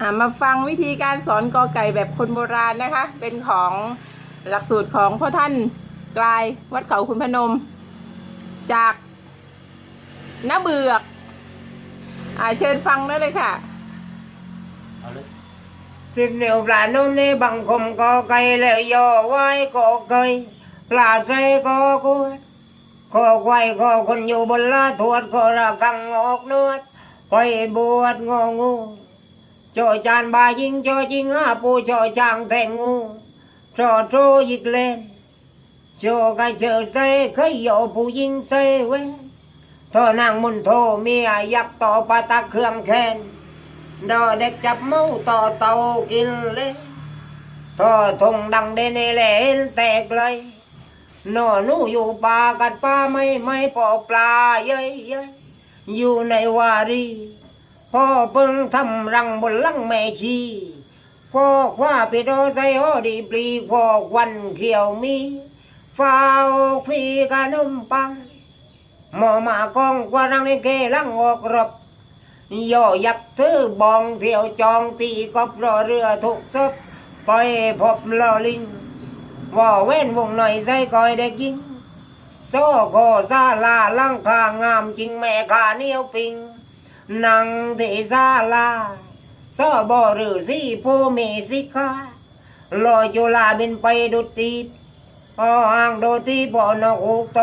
อ่ามาฟังวิธีการสอนกอไก่แบบคนโบราณนะคะ เป็นของหลักสูตรของพ่อท่านกลายวัดเขาคุณพนม จากน้าเบือกอ่าเชิญฟังได้เลยค่ะเอาเลยสิบนิ้วปลานุ่มนี่บังคมก็ไก่แล้วย่อไว้ก็ไก่ปลาใส่ก็กวดก็ไก่ก็คนอยู่บนลาทวดก็ระกังออกนวดไปบวชงองู โจจานบายิงโจจิงห้าปูโจจางแทงงูโจโจยิกเล่นโจไก่เจอใส่เคยโยผู้ยิงใส่เว้นโทนางมุนโทเมียยักต่อปาตะเครื่องแคนดอเด็กจับเมาต่อเตากินเลยทอทงดังเดนเลนแตกเลยนอหนูอยู่ป่ากัดป่าไม่ไม่ปอปลาเย้ยเย้ยอยู่ในวารี พ่อเพิ่งทำรังบนลังแม่ชีพ่อคว้าไปโดใส่หอดีปลีพ่อควันเขียวมีฟ้าวพีกะนมปังหมอมากองกว่ารังในเกลังออกรบย่อยักษ์ถือบองเที่ยวจองตีกอบรอเรือถูกซบไปพบลอลิงว่าเว้นวงหน่อยใส่คอยเด็กยิงโซ่คอซาลาลังคางามจริงแม่ขาเนียวปิง นังเทซาลาซ่อบอหรือสีโพเมสิกาลอยจุลาบินไปดุดตีบพอห่างโดตีบอนกหูก